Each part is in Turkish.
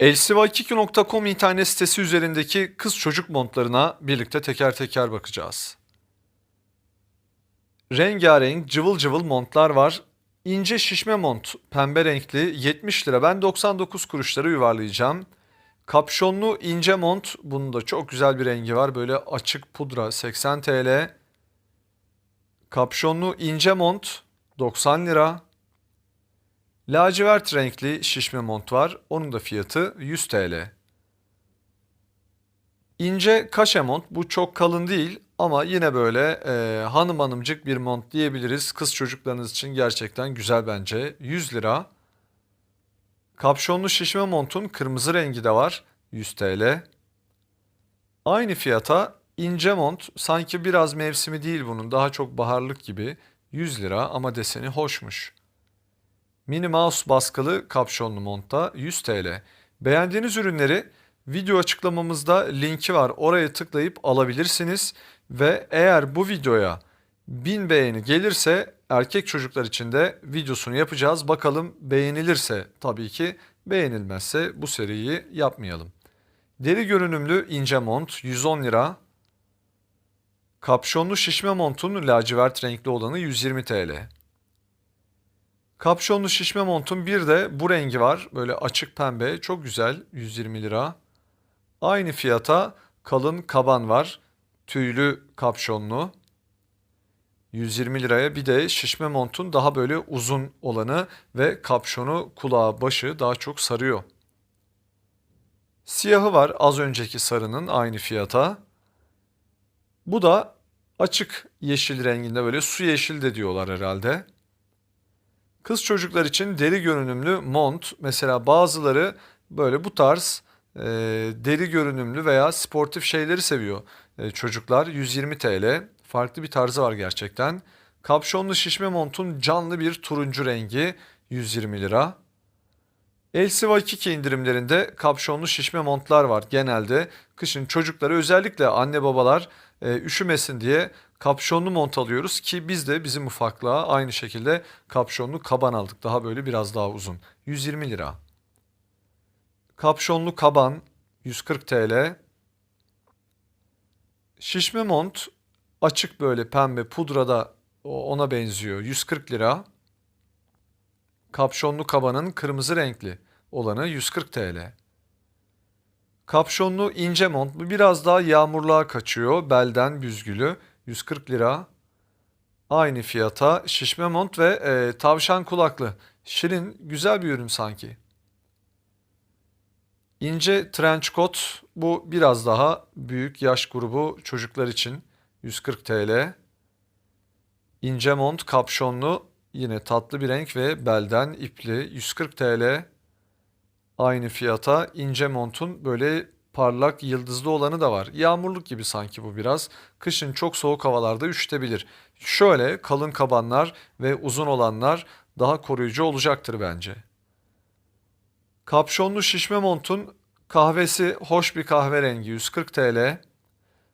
elsiva22.com internet sitesi üzerindeki kız çocuk montlarına birlikte teker teker bakacağız. Rengarenk cıvıl cıvıl montlar var. İnce şişme mont pembe renkli 70 lira. Ben 99 kuruşlara yuvarlayacağım. Kapşonlu ince mont bunun da çok güzel bir rengi var. Böyle açık pudra 80 TL. Kapşonlu ince mont 90 lira. Lacivert renkli şişme mont var. Onun da fiyatı 100 TL. İnce kaşe mont. Bu çok kalın değil ama yine böyle e, hanım hanımcık bir mont diyebiliriz. Kız çocuklarınız için gerçekten güzel bence. 100 lira. Kapşonlu şişme montun kırmızı rengi de var. 100 TL. Aynı fiyata ince mont sanki biraz mevsimi değil bunun daha çok baharlık gibi 100 lira ama deseni hoşmuş. Mini Mouse baskılı kapşonlu montta 100 TL. Beğendiğiniz ürünleri video açıklamamızda linki var. Oraya tıklayıp alabilirsiniz. Ve eğer bu videoya 1000 beğeni gelirse erkek çocuklar için de videosunu yapacağız. Bakalım beğenilirse tabii ki beğenilmezse bu seriyi yapmayalım. Deri görünümlü ince mont 110 lira. Kapşonlu şişme montun lacivert renkli olanı 120 TL. Kapşonlu şişme montun bir de bu rengi var. Böyle açık pembe. Çok güzel. 120 lira. Aynı fiyata kalın kaban var. Tüylü kapşonlu. 120 liraya bir de şişme montun daha böyle uzun olanı ve kapşonu kulağı başı daha çok sarıyor. Siyahı var az önceki sarının aynı fiyata. Bu da açık yeşil renginde böyle su yeşil de diyorlar herhalde. Kız çocuklar için deri görünümlü mont mesela bazıları böyle bu tarz e, deri görünümlü veya sportif şeyleri seviyor e, çocuklar 120 TL farklı bir tarzı var gerçekten. Kapşonlu şişme montun canlı bir turuncu rengi 120 lira. Elsiva 2 indirimlerinde kapşonlu şişme montlar var genelde. Kışın çocukları özellikle anne babalar e, üşümesin diye kapşonlu mont alıyoruz ki biz de bizim ufaklığa aynı şekilde kapşonlu kaban aldık. Daha böyle biraz daha uzun. 120 lira. Kapşonlu kaban 140 TL. Şişme mont açık böyle pembe pudrada ona benziyor. 140 lira. Kapşonlu kabanın kırmızı renkli olanı 140 TL. Kapşonlu ince mont bu biraz daha yağmurluğa kaçıyor. Belden büzgülü 140 lira. Aynı fiyata şişme mont ve e, tavşan kulaklı. Şirin güzel bir ürün sanki. İnce trench coat bu biraz daha büyük yaş grubu çocuklar için 140 TL. İnce mont kapşonlu yine tatlı bir renk ve belden ipli 140 TL. Aynı fiyata ince montun böyle parlak yıldızlı olanı da var. Yağmurluk gibi sanki bu biraz. Kışın çok soğuk havalarda üşütebilir. Şöyle kalın kabanlar ve uzun olanlar daha koruyucu olacaktır bence. Kapşonlu şişme montun kahvesi hoş bir kahverengi 140 TL.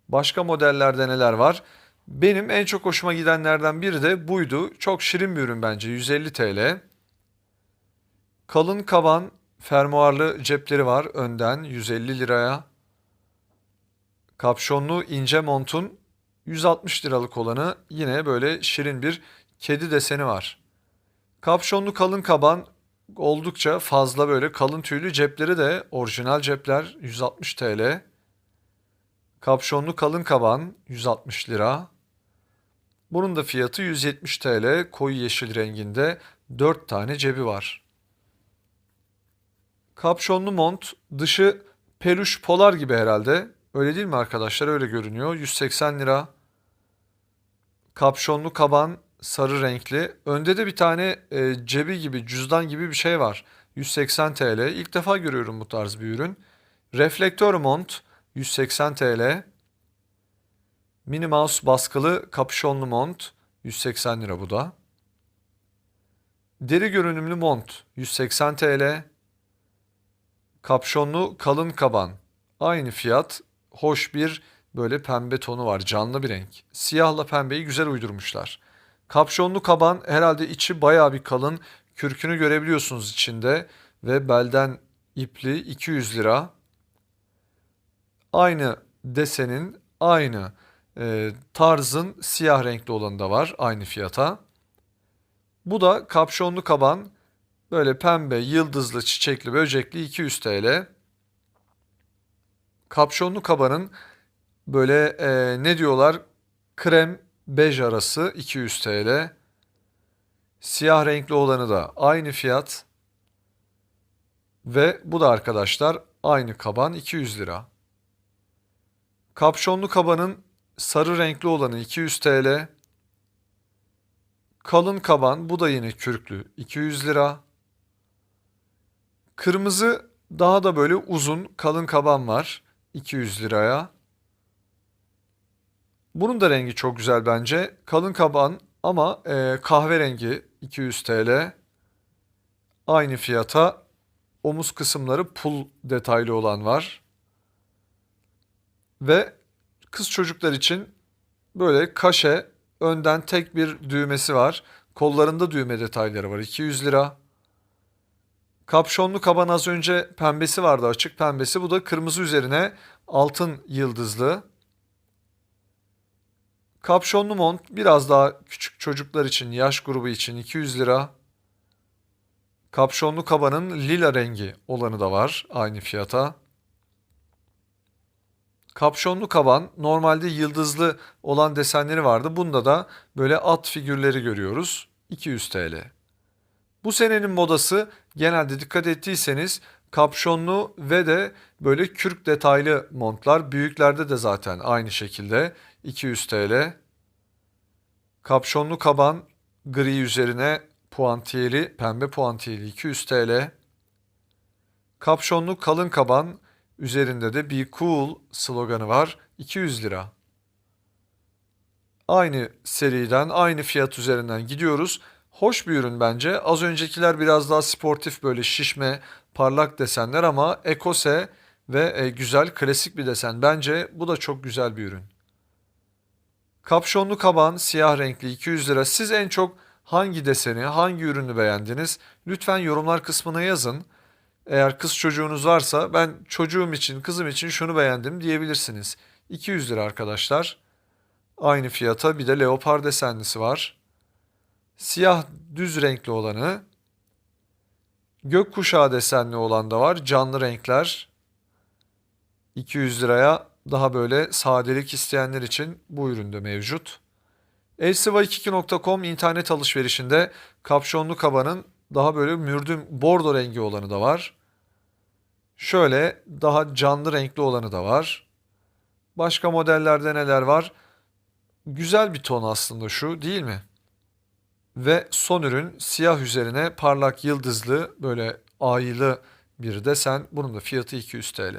Başka modellerde neler var? Benim en çok hoşuma gidenlerden biri de buydu. Çok şirin bir ürün bence 150 TL. Kalın kaban fermuarlı cepleri var önden 150 liraya. Kapşonlu ince montun 160 liralık olanı yine böyle şirin bir kedi deseni var. Kapşonlu kalın kaban oldukça fazla böyle kalın tüylü cepleri de orijinal cepler 160 TL. Kapşonlu kalın kaban 160 lira. Bunun da fiyatı 170 TL. Koyu yeşil renginde 4 tane cebi var. Kapşonlu mont dışı peluş polar gibi herhalde. Öyle değil mi arkadaşlar? Öyle görünüyor. 180 lira. Kapşonlu kaban sarı renkli. Önde de bir tane e, cebi gibi cüzdan gibi bir şey var. 180 TL. İlk defa görüyorum bu tarz bir ürün. Reflektör mont 180 TL. Minnie Mouse baskılı kapüşonlu mont 180 lira bu da. Deri görünümlü mont 180 TL. Kapşonlu kalın kaban aynı fiyat. Hoş bir böyle pembe tonu var canlı bir renk. Siyahla pembeyi güzel uydurmuşlar. Kapşonlu kaban herhalde içi bayağı bir kalın. Kürkünü görebiliyorsunuz içinde ve belden ipli 200 lira. Aynı desenin aynı e, tarzın siyah renkli olanı da var aynı fiyata. Bu da kapşonlu kaban böyle pembe yıldızlı çiçekli böcekli 200 TL. Kapşonlu kabanın böyle e, ne diyorlar krem bej arası 200 TL. Siyah renkli olanı da aynı fiyat. Ve bu da arkadaşlar aynı kaban 200 lira. Kapşonlu kabanın sarı renkli olanı 200 TL. Kalın kaban bu da yine kürklü 200 lira. Kırmızı daha da böyle uzun kalın kaban var 200 liraya. Bunun da rengi çok güzel bence. Kalın kaban ama e, kahverengi 200 TL. Aynı fiyata omuz kısımları pul detaylı olan var. Ve kız çocuklar için böyle kaşe önden tek bir düğmesi var. Kollarında düğme detayları var 200 lira. Kapşonlu kaban az önce pembesi vardı açık pembesi. Bu da kırmızı üzerine altın yıldızlı. Kapşonlu mont biraz daha küçük çocuklar için yaş grubu için 200 lira. Kapşonlu kabanın lila rengi olanı da var aynı fiyata. Kapşonlu kaban normalde yıldızlı olan desenleri vardı. Bunda da böyle at figürleri görüyoruz. 200 TL. Bu senenin modası genelde dikkat ettiyseniz kapşonlu ve de böyle kürk detaylı montlar. Büyüklerde de zaten aynı şekilde 200 TL. Kapşonlu kaban gri üzerine puantiyeli, pembe puantiyeli 200 TL. Kapşonlu kalın kaban üzerinde de Be Cool sloganı var 200 lira. Aynı seriden aynı fiyat üzerinden gidiyoruz. Hoş bir ürün bence. Az öncekiler biraz daha sportif böyle şişme, parlak desenler ama ekose ve e, güzel klasik bir desen. Bence bu da çok güzel bir ürün. Kapşonlu kaban siyah renkli 200 lira. Siz en çok hangi deseni, hangi ürünü beğendiniz? Lütfen yorumlar kısmına yazın. Eğer kız çocuğunuz varsa ben çocuğum için, kızım için şunu beğendim diyebilirsiniz. 200 lira arkadaşlar. Aynı fiyata bir de leopar desenlisi var. Siyah düz renkli olanı. Gökkuşağı desenli olan da var. Canlı renkler. 200 liraya daha böyle sadelik isteyenler için bu üründe mevcut. elsiva22.com internet alışverişinde kapşonlu kabanın daha böyle mürdüm bordo rengi olanı da var. Şöyle daha canlı renkli olanı da var. Başka modellerde neler var? Güzel bir ton aslında şu değil mi? Ve son ürün siyah üzerine parlak yıldızlı böyle aylı bir desen. Bunun da fiyatı 200 TL.